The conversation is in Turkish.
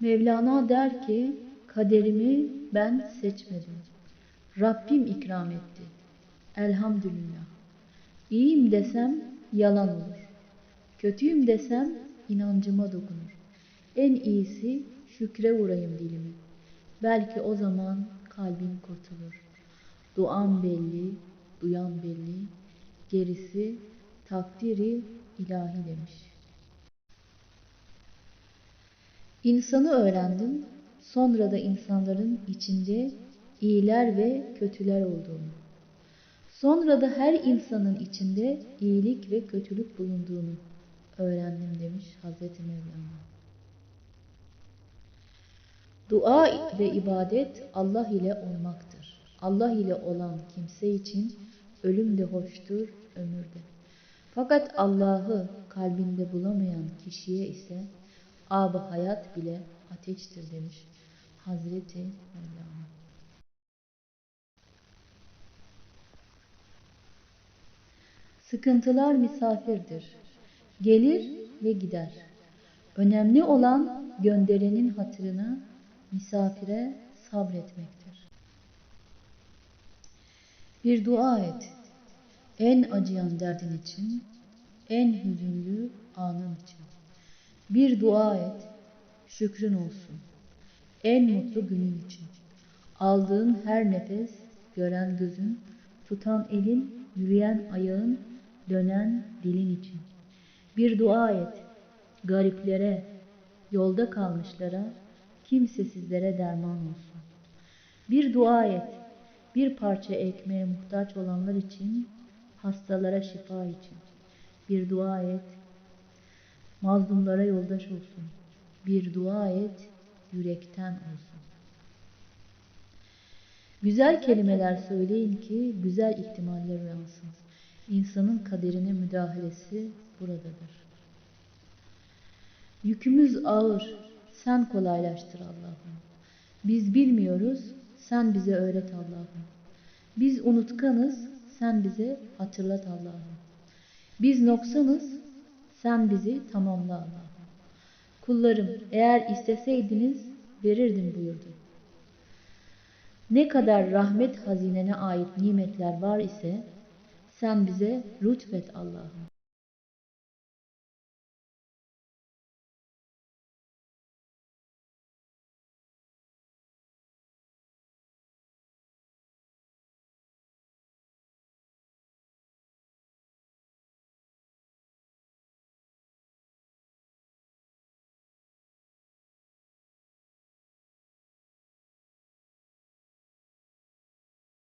Mevlana der ki, kaderimi ben seçmedim. Rabbim ikram etti. Elhamdülillah. İyiyim desem yalan olur. Kötüyüm desem inancıma dokunur. En iyisi şükre vurayım dilimi. Belki o zaman kalbim kurtulur. Duam belli, duyan belli, gerisi takdiri ilahi demiş. İnsanı öğrendim, sonra da insanların içinde iyiler ve kötüler olduğunu. Sonra da her insanın içinde iyilik ve kötülük bulunduğunu öğrendim demiş Hazreti Mevlana. Dua ve ibadet Allah ile olmaktır. Allah ile olan kimse için ölüm de hoştur, ömür de. Fakat Allah'ı kalbinde bulamayan kişiye ise ab hayat bile ateştir demiş Hazreti Mevlana. Sıkıntılar misafirdir. Gelir ve gider. Önemli olan gönderenin hatırına misafire sabretmektir. Bir dua et. En acıyan derdin için, en hüzünlü anın için. Bir dua et. Şükrün olsun. En mutlu günün için. Aldığın her nefes, gören gözün, tutan elin, yürüyen ayağın, dönen dilin için. Bir dua et. Gariplere, yolda kalmışlara, kimsesizlere derman olsun. Bir dua et. Bir parça ekmeğe muhtaç olanlar için, hastalara şifa için. Bir dua et. Mazlumlara yoldaş olsun. Bir dua et, yürekten olsun. Güzel kelimeler söyleyin ki güzel ihtimaller uyansın. İnsanın kaderine müdahalesi buradadır. Yükümüz ağır, sen kolaylaştır Allah'ım. Biz bilmiyoruz, sen bize öğret Allah'ım. Biz unutkanız, sen bize hatırlat Allah'ım. Biz noksanız, sen bizi tamamla Allah'ım. Kullarım eğer isteseydiniz verirdim buyurdu. Ne kadar rahmet hazinene ait nimetler var ise sen bize lütfet Allah'ım.